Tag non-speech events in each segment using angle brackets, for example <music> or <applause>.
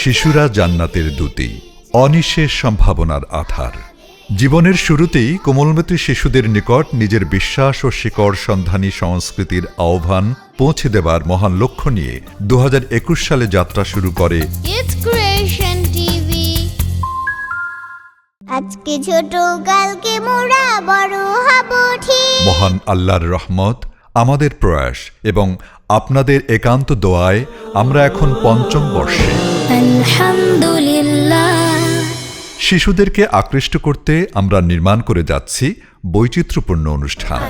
শিশুরা জান্নাতের দূতি অনিশেষ সম্ভাবনার আধার। জীবনের শুরুতেই কোমলমতি শিশুদের নিকট নিজের বিশ্বাস ও শিকড় সন্ধানী সংস্কৃতির আহ্বান পৌঁছে দেবার মহান লক্ষ্য নিয়ে দু হাজার একুশ সালে যাত্রা শুরু করে আজকে ছোট কালকে মোরা বড় হব ঠিক। মহান আল্লাহর রহমত আমাদের প্রয়াস এবং আপনাদের একান্ত দোয়ায় আমরা এখন পঞ্চম বর্ষে। শিশুদেরকে আকৃষ্ট করতে আমরা নির্মাণ করে যাচ্ছি বৈচিত্র্যপূর্ণ অনুষ্ঠান।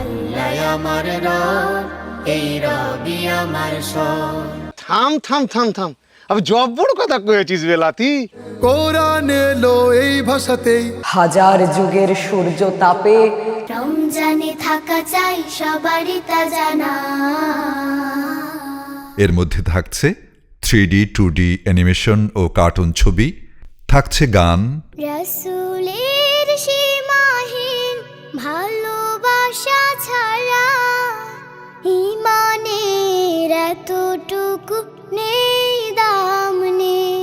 থাম থাম থাম থাম। আমি জব্বর কথা কয়েছিস বেলাতি কোরআন এলো এই ভাষাতেই। হাজার যুগের সূর্য তাপে রমজানে থাকা চাই সবারই তা জানা। এর মধ্যে থাকছে three D two D animation ও কার্টুন ছবি থাকছে গান। রসুলের সীমাহীন ভালোবাসা ছাড়া ইমানের এতটুকু নেই দাম নেই।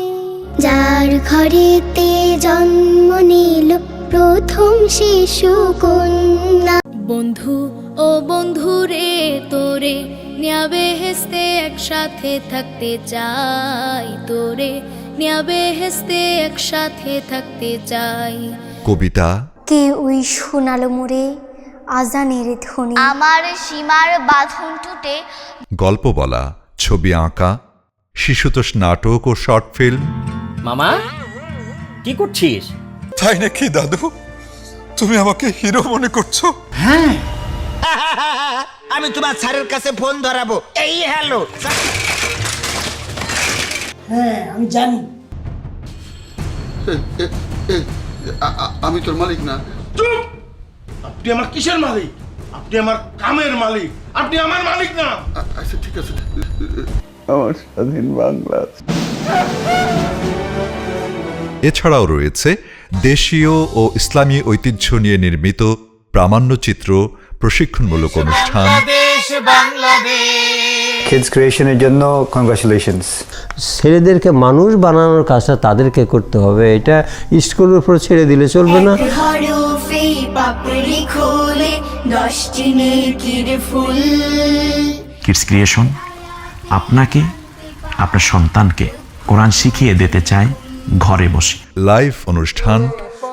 যার ঘরেতে জন্ম নিল প্রথম শিশু কন্যা। বন্ধু ও বন্ধু রে তোরে নিয়াবে হেসতে একসাথে থাকতে চাই। তোরে নিয়াবে হেসতে একসাথে থাকতে চাই। কবিতা? কে ওই শোনালো মোরে আজানের ধ্বনি? আমার সীমার বাঁধন টুটে। গল্প বলা ছবি আঁকা শিশুতোষ নাটক ও শর্ট ফিল্ম। মামা কি করছিস? তাই নাকি দাদু? তুমি আমাকে হিরো মনে করছ? হ্যাঁ। <laughs> আমি তোমার স্যারের কাছে ফোন ধরাবো। এই হ্যালো। হ্যাঁ আমি জানি। আমি তোর মালিক না। চুপ! আপনি আমার কিসের মালিক? আপনি আমার কামের মালিক। আপনি আমার মালিক না। আচ্ছা ঠিক আছে। এছাড়াও রয়েছে দেশীয় ও ইসলামী ঐতিহ্য নিয়ে নির্মিত প্রামাণ্যচিত্র প্রশিক্ষণমূলক অনুষ্ঠান। কিডস ক্রিয়েশনের জন্য কংগ্রাচুলেশনস ছেলেদেরকে মানুষ বানানোর কাজটা তাদেরকে করতে হবে। এটা স্কুলের উপর ছেড়ে দিলে চলবে না। কিডস ক্রিয়েশন আপনাকে আপনার সন্তানকে কোরআন শিখিয়ে দিতে চায় ঘরে বসে। লাইভ অনুষ্ঠান।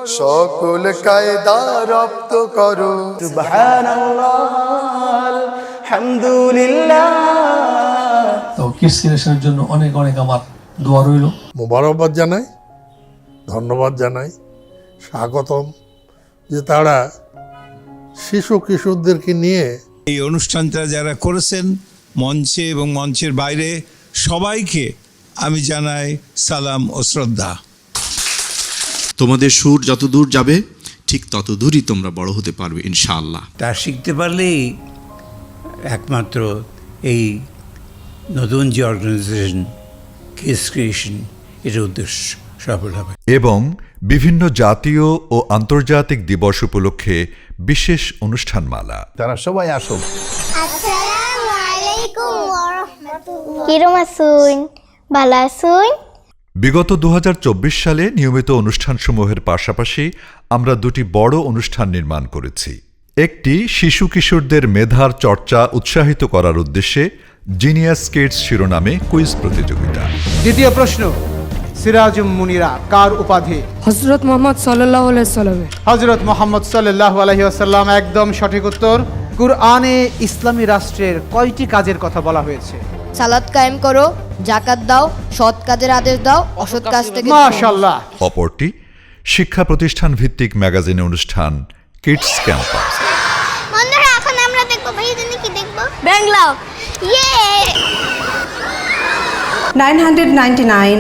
সকল কায়দা রপ্ত করো। তো ক্রিয়েশনের জন্য অনেক অনেক আমার দোয়া রইল। মোবারকবাদ জানাই ধন্যবাদ জানাই স্বাগতম। যে তারা শিশু কিশোরদেরকে নিয়ে এই অনুষ্ঠানটা যারা করেছেন মঞ্চে এবং মঞ্চের বাইরে সবাইকে আমি জানাই সালাম ও শ্রদ্ধা। তোমাদের সুর যত দূর যাবে ঠিক তত দূরই তোমরা বড় হতে পারবে ইনশাআল্লাহ। তা শিখতে পারলেই একমাত্র এই নতুন যে অর্গানাইজেশন কিডস ক্রিয়েশন এটার উদ্দেশ্য সফল হবে। এবং বিভিন্ন জাতীয় ও আন্তর্জাতিক দিবস উপলক্ষে বিশেষ অনুষ্ঠানমালা। তারা সবাই আসুন আসসালামু আলাইকুম ওয়া রাহমাতুল্লাহ। কিরম আছুন? ভালো আছুন বিগত দু হাজার চব্বিশ সালে নিয়মিত অনুষ্ঠানসমূহের পাশাপাশি আমরা দুটি বড় অনুষ্ঠান নির্মাণ করেছি। একটি শিশু কিশোরদের মেধার চর্চা উৎসাহিত করার উদ্দেশ্যে জিনিয়াস কিডস শিরোনামে কুইজ প্রতিযোগিতা। দ্বিতীয় প্রশ্ন সিরাজ মুনিরা কার উপাধি? হজরত মোহাম্মদ সাল্লাহ সাল্লামের হজরত মোহাম্মদ সাল্লাহ আলহি আসাল্লাম একদম সঠিক উত্তর। কুরআনে ইসলামী রাষ্ট্রের কয়টি কাজের কথা বলা হয়েছে? সালাদ কায়েম করো জাকাত দাও সৎ কাজের আদেশ দাও অসৎ কাজ থেকে মাশাল্লাহ অপরটি শিক্ষা প্রতিষ্ঠান ভিত্তিক ম্যাগাজিন অনুষ্ঠান কিডস ক্যাম্পাস। বন্ধুরা এখন আমরা দেখব ভাই জানি কি দেখব? বাংলা। ইয়ে nine hundred ninety nine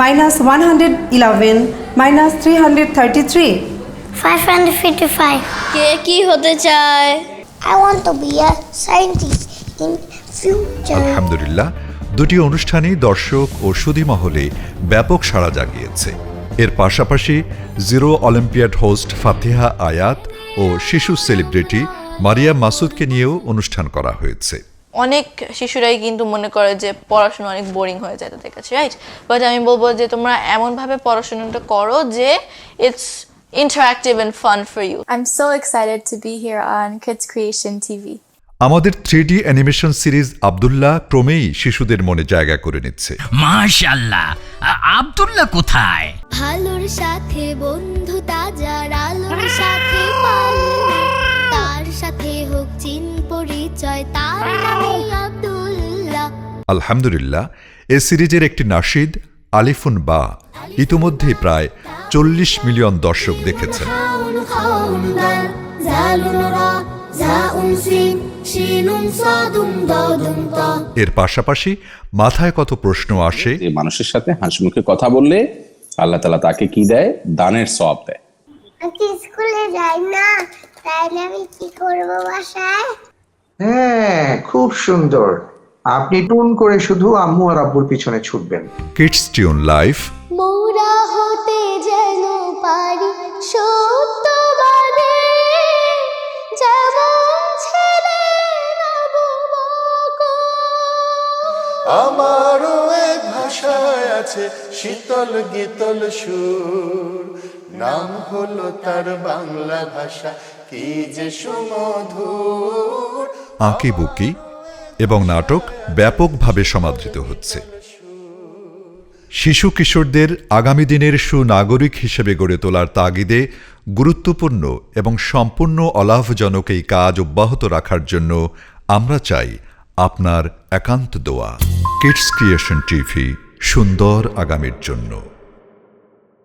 minus one hundred eleven minus three hundred thirty three. 555 কে কি হতে চায়? I want to be a scientist. In future আলহামদুলিল্লাহ দুটি অনুষ্ঠানই দর্শক ও সুধী মহলে ব্যাপক সাড়া জাগিয়েছে। এর পাশাপাশি জিরো অলিম্পিয়াড হোস্ট ফাতিহা আয়াত ও শিশু সেলিব্রিটি মারিয়া মাসুদকে নিয়েও অনুষ্ঠান করা হয়েছে। অনেক শিশুরাই কিন্তু মনে করে যে পড়াশোনা অনেক বোরিং হয়ে যায় তাদের কাছে রাইট বাট আমি বলব যে তোমরা এমনভাবে পড়াশোনাটা করো যে it's interactive and fun for you I'm so excited to be here on Kids Creation TV. আমাদের থ্রি অ্যানিমেশন সিরিজ আবদুল্লাহ ক্রমেই শিশুদের মনে জায়গা করে নিচ্ছে। মাশাল্লাহ আব্দুল্লাহ কোথায়? ভালোর সাথে বন্ধুতা যার আলোর সাথে তার সাথে হোক চিন পরিচয় তার নামে আব্দুল্লাহ। আলহামদুলিল্লাহ এ সিরিজের একটি নাশিদ আলিফুন বা ইতোমধ্যে প্রায় চল্লিশ মিলিয়ন দর্শক দেখেছেন। এর পাশাপাশি মাথায় কত প্রশ্ন আসে? মানুষের সাথে হাসি মুখে কথা বললে আল্লাহ তালা তাকে কি দেয়? দানের সব দেয়। আমি স্কুলে যাই না তাইলে আমি কি করব বাসায়? হ্যাঁ খুব সুন্দর। আপনি টুন করে শুধু আম্মু আর আব্বুর পিছনে ছুটবেন। কিডস টিউন লাইফ মোরা হতে যেন পারি সত্যবাদী আমারও এক ভাষায় আছে শীতল গীতল সুর। নাম হলো তার বাংলা ভাষা, কি যে সুমধুর। আঁকি বুকি এবং নাটক ব্যাপকভাবে সমাদৃত হচ্ছে। শিশু কিশোরদের আগামী দিনের সুনাগরিক হিসেবে গড়ে তোলার তাগিদে গুরুত্বপূর্ণ এবং সম্পূর্ণ অলাভজনক এই কাজ অব্যাহত রাখার জন্য আমরা চাই আপনার একান্ত দোয়া। কিডস ক্রিয়েশন টিভি সুন্দর আগামীর জন্য।